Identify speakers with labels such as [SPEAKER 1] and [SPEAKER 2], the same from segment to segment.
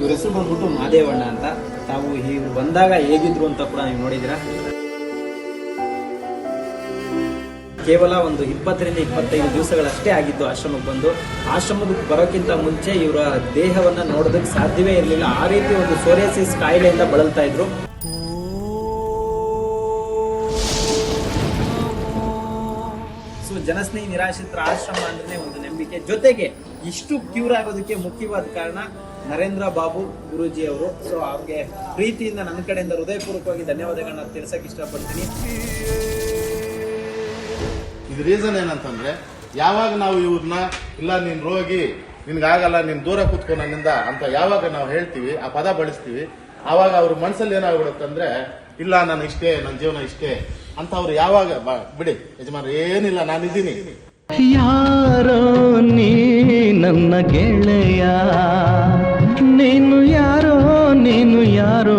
[SPEAKER 1] ಇವ್ರ ಹೆಸರು ಬಂದ್ಬಿಟ್ಟು ಮಾದೇವಣ್ಣ ಅಂತ. ತಾವು ಇವ್ರು ಬಂದಾಗ ಹೇಗಿದ್ರು ಅಂತ ಕೂಡ ನೀವು ನೋಡಿದಿರ ಕೇವಲ ಒಂದು ಇಪ್ಪತ್ತರಿಂದ ಇಪ್ಪತ್ತೈದು ದಿವಸಗಳಷ್ಟೇ ಆಗಿದ್ದು ಆಶ್ರಮಕ್ಕೆ ಬಂದು. ಆಶ್ರಮಕ್ಕೆ ಬರೋಕ್ಕಿಂತ ಮುಂಚೆ ಇವರ ದೇಹವನ್ನ ನೋಡೋದಕ್ಕೆ ಸಾಧ್ಯವೇ ಇರಲಿಲ್ಲ. ಆ ರೀತಿ ಒಂದು ಸೋರಿಯಾಸಿಸ್ ಕಾಯಿಲೆಯಿಂದ ಬಳಲ್ತಾ ಇದ್ರು. ಸೊ ಜನಸ್ನೇಹಿ, ನಿರಾಶ್ರಿತರ ಆಶ್ರಮ ಅಂದ್ರೆ ಒಂದು ನಂಬಿಕೆ. ಜೊತೆಗೆ ಇಷ್ಟು ಕ್ಯೂರ್ ಆಗೋದಕ್ಕೆ ಮುಖ್ಯವಾದ ಕಾರಣ ನರೇಂದ್ರ ಬಾಬು ಗುರುಜಿ ಅವರು. ಸೊ ಅವ್ರಿಗೆ ಪ್ರೀತಿಯಿಂದ ನನ್ನ ಕಡೆಯಿಂದ ಹೃದಯಪೂರ್ವಕವಾಗಿ ಧನ್ಯವಾದಗಳನ್ನ ತಿಳಿಸಕ್ ಇಷ್ಟಪಡ್ತೀನಿ.
[SPEAKER 2] ಇದು ರೀಸನ್ ಏನಂತಂದ್ರೆ, ಯಾವಾಗ ನಾವು ಇವ್ರನ್ನ ಇಲ್ಲ ನೀನ್ ರೋಗಿ, ನಿನ್ಗಾಗಲ್ಲ, ನೀನ್ ದೂರ ಕೂತ್ಕೊ ನನ್ನಿಂದ ಅಂತ ಯಾವಾಗ ನಾವು ಹೇಳ್ತೀವಿ, ಆ ಪದ ಬಳಸ್ತೀವಿ, ಆವಾಗ ಅವ್ರ ಮನ್ಸಲ್ಲಿ ಏನಾಗ್ಬಿಡುತ್ತಂದ್ರೆ ಇಲ್ಲ ನಾನು ಇಷ್ಟೇ ನನ್ನ ಜೀವನ ಇಷ್ಟೇ ಅಂತ ಅವ್ರು ಯಾವಾಗ ಬ- ಬಿಡಿ ಯಜಮಾನ್ರು ಏನಿಲ್ಲ ನಾನಿದ್ದೀನಿ.
[SPEAKER 3] ಯಾರೋ ನೀ ನನ್ನ ಗೆಳೆಯ. ನೀನು ಯಾರೋ ನೀನು ಯಾರೋ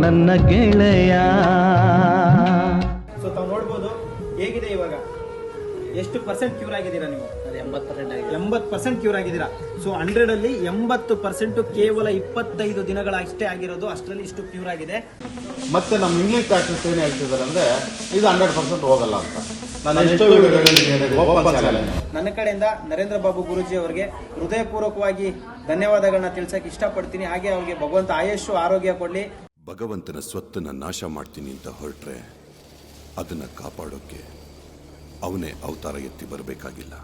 [SPEAKER 3] ನನ್ನ ಗೆಳೆಯ.
[SPEAKER 1] ಸೊ ತಾವು ನೋಡ್ಬೋದು ಹೇಗಿದೆ ಇವಾಗ? ಎಷ್ಟು ಪರ್ಸೆಂಟ್ ಕ್ಯೂರ್ ಆಗಿದ್ದೀರಾ ನೀವು?
[SPEAKER 4] ಎಂಬತ್ತು ಪರ್ಸೆಂಟ್ ಆಗಿದೆ.
[SPEAKER 1] ಎಂಬತ್ತು ಪರ್ಸೆಂಟ್ ಕ್ಯೂರ್ ಆಗಿದ್ದೀರಾ? ಸೊ ಹಂಡ್ರೆಡ್ ಅಲ್ಲಿ ಎಂಬತ್ತು ಪರ್ಸೆಂಟ್ ಕೇವಲ ಇಪ್ಪತ್ತೈದು ದಿನಗಳ ಅಷ್ಟೇ ಆಗಿರೋದು ಅಷ್ಟರಲ್ಲಿ ಇಷ್ಟು ಕ್ಯೂರ್ ಆಗಿದೆ.
[SPEAKER 2] ಮತ್ತೆ ನಮ್ಮ ಇಂಗ್ಲಿಷ್ ಡಾಕ್ಟರ್ಸ್ ಏನ್ ಹೇಳ್ತಿದಾರೆ ಅಂದ್ರೆ ಇದು ಹಂಡ್ರೆಡ್ ಪರ್ಸೆಂಟ್ ಹೋಗಲ್ಲ ಅಂತ.
[SPEAKER 1] ನನ್ನ ಕಡೆಯಿಂದ ನರೇಂದ್ರ ಬಾಬು ಗುರುಜಿ ಅವರಿಗೆ ಹೃದಯಪೂರ್ವಕವಾಗಿ ಧನ್ಯವಾದಗಳನ್ನ ತಿಳಿಸಕ್ಕೆ ಇಷ್ಟಪಡ್ತೀನಿ. ಹಾಗೆ ಅವ್ರಿಗೆ ಭಗವಂತ ಆಯಸ್ಸು ಆರೋಗ್ಯ ಕೊಡಲಿ.
[SPEAKER 5] ಭಗವಂತನ ಸ್ವತ್ತನ್ನ ನಾಶ ಮಾಡ್ತೀನಿ ಅಂತ ಹೊರಟ್ರೆ ಅದನ್ನ ಕಾಪಾಡೋಕೆ ಅವನೇ ಅವತಾರ ಎತ್ತಿ ಬರಬೇಕಾಗಿಲ್ಲ.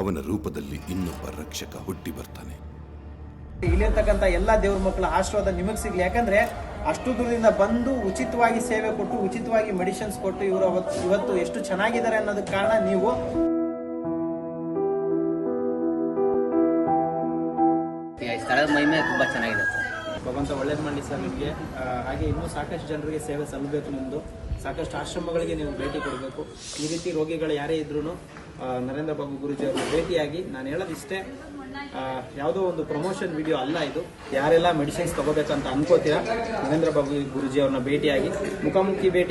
[SPEAKER 5] ಅವನ ರೂಪದಲ್ಲಿ ಇನ್ನೊಬ್ಬ ರಕ್ಷಕ ಹುಟ್ಟಿ ಬರ್ತಾನೆ.
[SPEAKER 1] ಇಲ್ಲಿರ್ತಕ್ಕಂಥ ಎಲ್ಲ ದೇವ್ರ ಮಕ್ಕಳ ಆಶೀರ್ವಾದ ನಿಮಗೆ ಸಿಗ್ಲಿ. ಯಾಕಂದ್ರೆ ಅಷ್ಟು ದೂರದಿಂದ ಬಂದು ಉಚಿತವಾಗಿ ಸೇವೆ ಕೊಟ್ಟು ಉಚಿತವಾಗಿ ಮೆಡಿಸಿನ್ಸ್ ಕೊಟ್ಟು ಇವರು ಅವತ್ತು ಇವತ್ತು ಎಷ್ಟು ಚೆನ್ನಾಗಿದ್ದಾರೆ ಅನ್ನೋದಕ್ಕೆ ಕಾರಣ ನೀವು
[SPEAKER 4] ಈ ಸ್ಥಳದ ಮಹಿಮೆ ತುಂಬಾ ಚೆನ್ನಾಗಿದೆ.
[SPEAKER 1] ಭಗವಂತ ಒಳ್ಳೇದು ಮಾಡಲಿ ಸರ್ ನಿಮಗೆ. ಹಾಗೆ ಇನ್ನೂ ಸಾಕಷ್ಟು ಜನರಿಗೆ ಸೇವೆ ಸಲ್ಲಬೇಕು ನಿಮ್ಮದು ಸಾಕಷ್ಟು ಆಶ್ರಮಗಳಿಗೆ ನೀವು ಭೇಟಿ ಕೊಡಬೇಕು. ಈ ರೀತಿ ರೋಗಿಗಳು ಯಾರೇ ಇದ್ರೂ ನರೇಂದ್ರ ಬಾಬು ಗುರುಜಿ ಭೇಟಿಯಾಗಿ ನಾನು ಹೇಳೋದಿಷ್ಟೇ ಯಾವುದೋ ಒಂದು ಪ್ರಮೋಷನ್ ವಿಡಿಯೋ ಅಲ್ಲ ಇದು. ಯಾರೆಲ್ಲ ಮೆಡಿಸಿನ್ಸ್ ತಗೋಬೇಕಂತ ಅನ್ಕೋತೀರಾ, ನರೇಂದ್ರ ಬಾಬು ಗುರುಜಿ ಅವ್ರನ್ನ ಭೇಟಿಯಾಗಿ ಮುಖಾಮುಖಿ ಭೇಟಿ